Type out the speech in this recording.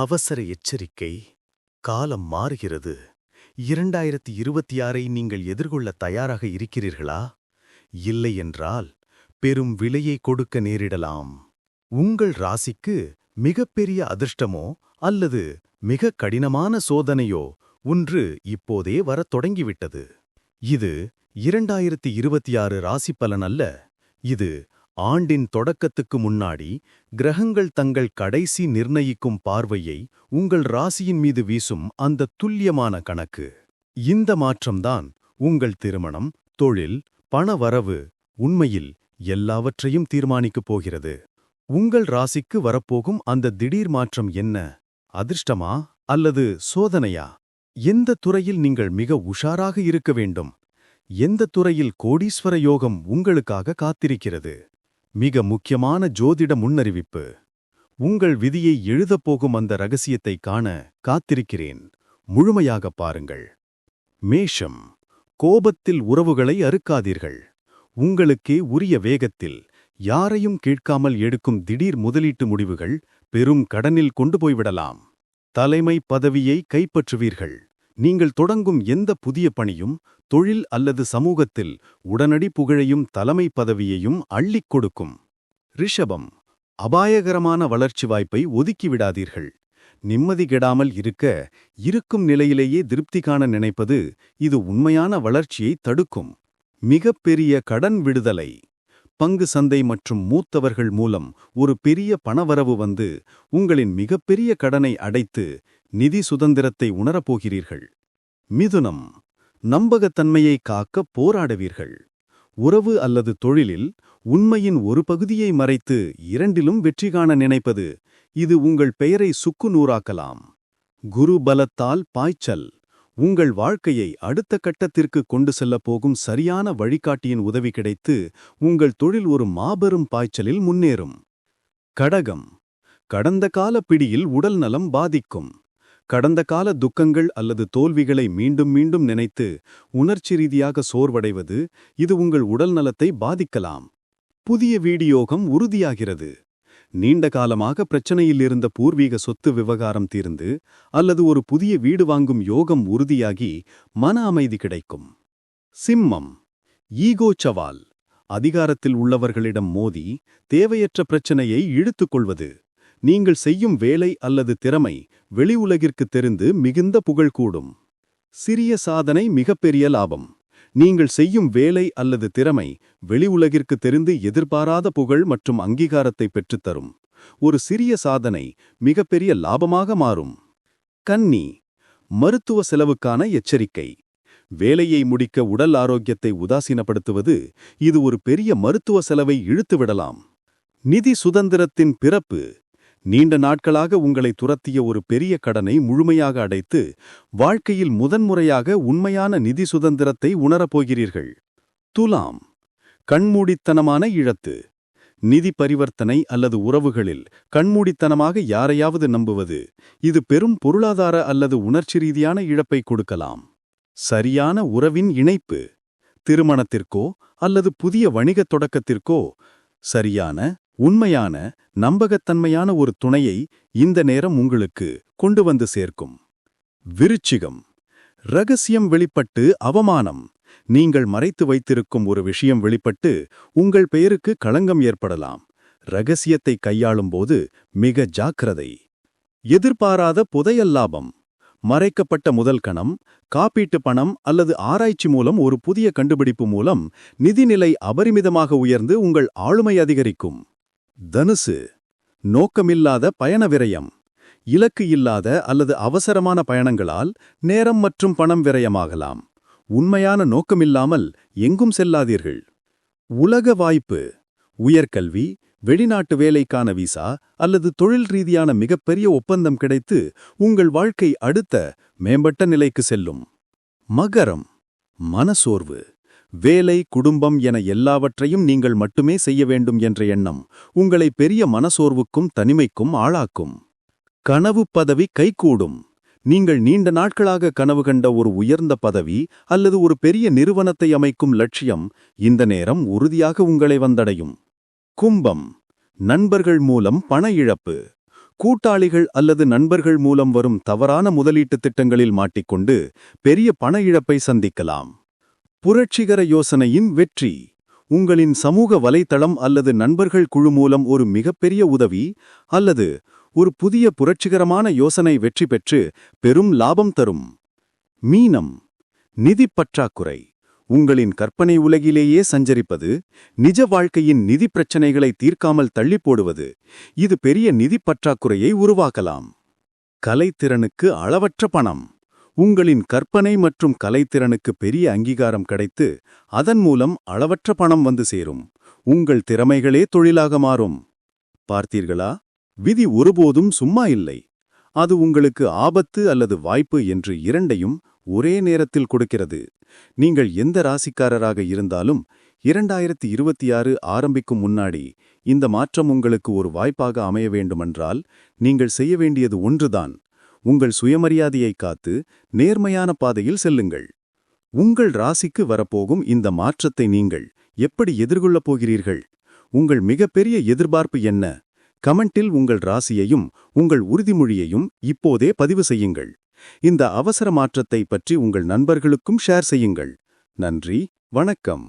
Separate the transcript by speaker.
Speaker 1: அவசர எச்சரிக்கை. காலம் மாறுகிறது. இரண்டாயிரத்தி இருபத்தி ஆறை நீங்கள் எதிர்கொள்ள தயாராக இருக்கிறீர்களா? இல்லை என்றால் பெரும் விலையை கொடுக்க நேரிடலாம். உங்கள் ராசிக்கு மிகப்பெரிய அதிர்ஷ்டமோ அல்லது மிக கடினமான சோதனையோ ஒன்று இப்போதே வரத் தொடங்கிவிட்டது. இது இரண்டாயிரத்தி இருபத்தி ஆறு ராசி பலன் அல்ல. இது ஆண்டின் தொடக்கத்துக்கு முன்னாடி கிரகங்கள் தங்கள் கடைசி நிர்ணயிக்கும் பார்வையை உங்கள் ராசியின் மீது வீசும் அந்த துல்லியமான கணக்கு. இந்த மாற்றம்தான் உங்கள் திருமணம் தொழில் பணவரவு உண்மையில் எல்லாவற்றையும் தீர்மானிக்கப் போகிறது. உங்கள் ராசிக்கு வரப்போகும் அந்த திடீர் மாற்றம் என்ன? அதிர்ஷ்டமா அல்லது சோதனையா? எந்த துறையில் நீங்கள் மிக உஷாராக இருக்க வேண்டும்? எந்த துறையில் கோடீஸ்வர யோகம் உங்களுக்காக காத்திருக்கிறது? மிக முக்கியமான ஜோதிட முன்னறிவிப்பு. உங்கள் விதியை எழுதப் போகும் அந்த ரகசியத்தை காண காத்திருக்கிறேன். முழுமையாகப் பாருங்கள். மேஷம். கோபத்தில் உறவுகளை அறுக்காதீர்கள். உங்களுக்கே உரிய வேகத்தில் யாரையும் கேட்காமல் எடுக்கும் திடீர் முதலீட்டு முடிவுகள் பெரும் கடனில் கொண்டு போய்விடலாம். தலைமை பதவியை கைப்பற்றுவீர்கள். நீங்கள் தொடங்கும் எந்த புதிய பணியும் தொழில் அல்லது சமூகத்தில் உடனடி புகழையும் தலைமை பதவியையும் அள்ளிக் கொடுக்கும். ரிஷபம் அபாயகரமான வளர்ச்சி வாய்ப்பை ஒதுக்கிவிடாதீர்கள். நிம்மதி கெடாமல் இருக்க இருக்கும் நிலையிலேயே திருப்தி காண நினைப்பது இது உண்மையான வளர்ச்சியை தடுக்கும். மிகப்பெரிய கடன் விடுதலை. பங்கு சந்தை மற்றும் மூத்தவர்கள் மூலம் ஒரு பெரிய பணவரவு வந்து உங்களின் மிகப்பெரிய கடனை அடைத்து நிதி சுதந்திரத்தை உணரப்போகிறீர்கள் மிதுனம் நம்பகத்தன்மையை காக்க போராடுவீர்கள். உறவு அல்லது தொழிலில் உண்மையின் ஒரு பகுதியை மறைத்து இரண்டிலும் வெற்றி காண நினைப்பது இது உங்கள் பெயரை சுக்கு நூறாக்கலாம். குரு பலத்தால் பாய்ச்சல் உங்கள் வாழ்க்கையை அடுத்த கட்டத்திற்கு கொண்டு செல்லப் போகும் சரியான வழிகாட்டியின் உதவி கிடைத்து உங்கள் தொழில் ஒரு மாபெரும் பாய்ச்சலில் முன்னேறும். கடகம் கடந்த கால பிடியில் உடல் நலம் பாதிக்கும். கடந்த கால துக்கங்கள் அல்லது தோல்விகளை மீண்டும் மீண்டும் நினைத்து உணர்ச்சி ரீதியாக சோர்வடைவது இது உங்கள் உடல் நலத்தை பாதிக்கலாம். புதிய வீடியோகம் உறுதியாகிறது. நீண்ட காலமாக பிரச்சனையில் இருந்த பூர்வீக சொத்து விவகாரம் தீர்ந்து அல்லது ஒரு புதிய வீடு வாங்கும் யோகம் உறுதியாகி மன அமைதி கிடைக்கும். சிம்மம். ஈகோ சவால். அதிகாரத்தில் உள்ளவர்களிடம் மோதி தேவையற்ற பிரச்சனையை இழுத்துக்கொள்வது நீங்கள் செய்யும் வேலை அல்லது திறமை வெளி உலகிற்கு தெரிந்து மிகுந்த புகழ் கூடும். சிறிய சாதனை மிகப்பெரிய லாபம். நீங்கள் செய்யும் வேலை அல்லது திறமை வெளி உலகிற்கு தெரிந்து எதிர்பாராத புகழ் மற்றும் அங்கீகாரத்தை பெற்றுத்தரும் ஒரு சிறிய சாதனை மிகப்பெரிய லாபமாக மாறும். கன்னி மருத்துவ செலவுக்கான எச்சரிக்கை. வேலையை முடிக்க உடல் ஆரோக்கியத்தை உதாசீனப்படுத்துவது இது ஒரு பெரிய மருத்துவ செலவை இழுத்துவிடலாம். நிதி சுதந்திரத்தின் பிறப்பு. நீண்ட நாட்களாக உங்களை துரத்திய ஒரு பெரிய கடனை முழுமையாக அடைத்து வாழ்க்கையில் முதன்முறையாக உண்மையான நிதி சுதந்திரத்தை உணரப்போகிறீர்கள் துலாம். கண்மூடித்தனமான இழத்து. நிதி பரிவர்த்தனை அல்லது உறவுகளில் கண்மூடித்தனமாக யாரையாவது நம்புவது. இது பெரும் பொருளாதார அல்லது உணர்ச்சி ரீதியான இழப்பை கொடுக்கலாம். சரியான உறவின் இணைப்பு. திருமணத்திற்கோ அல்லது புதிய வணிகத் தொடக்கத்திற்கோ சரியான உண்மையான நம்பகத்தன்மையான ஒரு துணையை இந்த நேரம் உங்களுக்கு கொண்டு வந்து சேர்க்கும். விருச்சிகம். ரகசியம் வெளிப்பட்டு அவமானம். நீங்கள் மறைத்து வைத்திருக்கும் ஒரு விஷயம் வெளிப்பட்டு உங்கள் பெயருக்கு களங்கம் ஏற்படலாம். ரகசியத்தை கையாளும்போது மிக ஜாக்கிரதை. எதிர்பாராத புதையல் லாபம். மறைக்கப்பட்ட முதல் கணம் காப்பீட்டு பணம் அல்லது ஆராய்ச்சி மூலம் ஒரு புதிய கண்டுபிடிப்பு மூலம் நிதிநிலை அபரிமிதமாக உயர்ந்து உங்கள் ஆளுமை அதிகரிக்கும். தனுசு நோக்கமில்லாத பயண விரயம் இலக்கு இல்லாத அல்லது அவசரமான பயணங்களால் நேரம் மற்றும் பணம் விரயமாகலாம். உண்மையான நோக்கமில்லாமல் எங்கும் செல்லாதீர்கள். உலக வாய்ப்பு உயர்கல்வி வெளிநாட்டு வேலைக்கான விசா அல்லது தொழில் ரீதியான மிகப்பெரிய ஒப்பந்தம் கிடைத்து உங்கள் வாழ்க்கை அடுத்த மேம்பட்ட நிலைக்கு செல்லும். மகரம் மனசோர்வு. வேலை குடும்பம் என எல்லாவற்றையும் நீங்கள் மட்டுமே செய்ய வேண்டும் என்ற எண்ணம் உங்களை பெரிய மனசோர்வுக்கும் தனிமைக்கும் ஆளாக்கும். கனவு பதவி கைகூடும். நீங்கள் நீண்ட நாட்களாக கனவு கண்ட ஒரு உயர்ந்த பதவி அல்லது ஒரு பெரிய நிறுவனத்தை அமைக்கும் லட்சியம் இந்த நேரம் உறுதியாக உங்களை வந்தடையும். கும்பம். நண்பர்கள் மூலம் பண இழப்பு.
Speaker 2: கூட்டாளிகள் அல்லது நண்பர்கள் மூலம் வரும் தவறான முதலீட்டுத் திட்டங்களில் மாட்டிக்கொண்டு பெரிய பண இழப்பை சந்திக்கலாம். புரட்சிகர யோசனையின் வெற்றி. உங்களின் சமூக வலைத்தளம் அல்லது நண்பர்கள் குழு மூலம் ஒரு மிகப்பெரிய உதவி அல்லது ஒரு புதிய புரட்சிகரமான யோசனை வெற்றி பெற்று பெரும் லாபம் தரும். மீனம். நிதிப் பற்றாக்குறை. உங்களின் கற்பனை உலகிலேயே சஞ்சரிப்பது நிஜ வாழ்க்கையின் நிதி பிரச்சனைகளை தீர்க்காமல் தள்ளிப் போடுவது இது பெரிய நிதிப் பற்றாக்குறையை உருவாக்கலாம். கலைத்திறனுக்கு அளவற்ற பணம். உங்களின் கற்பனை மற்றும் கலைத்திறனுக்கு பெரிய அங்கீகாரம் கிடைத்து அதன் மூலம் அளவற்ற பணம் வந்து சேரும். உங்கள் திறமைகளே தொழிலாக மாறும். பார்த்தீர்களா? விதி ஒருபோதும் சும்மா இல்லை. அது உங்களுக்கு ஆபத்து அல்லது வாய்ப்பு என்று இரண்டையும் ஒரே நேரத்தில் கொடுக்கிறது. நீங்கள் எந்த ராசிக்காரராக இருந்தாலும் இரண்டாயிரத்தி இருபத்தி ஆறு ஆரம்பிக்கும் முன்னாடி இந்த மாற்றம் உங்களுக்கு ஒரு வாய்ப்பாக அமைய வேண்டுமென்றால் நீங்கள் செய்ய வேண்டியது ஒன்றுதான். உங்கள் சுயமரியாதையை காத்து நேர்மையான பாதையில் செல்லுங்கள். உங்கள் ராசிக்கு வரப்போகும் இந்த மாற்றத்தை நீங்கள் எப்படி எதிர்கொள்ளப் போகிறீர்கள்? உங்கள் மிகப்பெரிய எதிர்பார்ப்பு என்ன? கமெண்டில் உங்கள் ராசியையும் உங்கள் உறுதிமொழியையும் இப்போதே பதிவு செய்யுங்கள். இந்த அவசர மாற்றத்தை பற்றி உங்கள் நண்பர்களுக்கும் ஷேர் செய்யுங்கள். நன்றி வணக்கம்.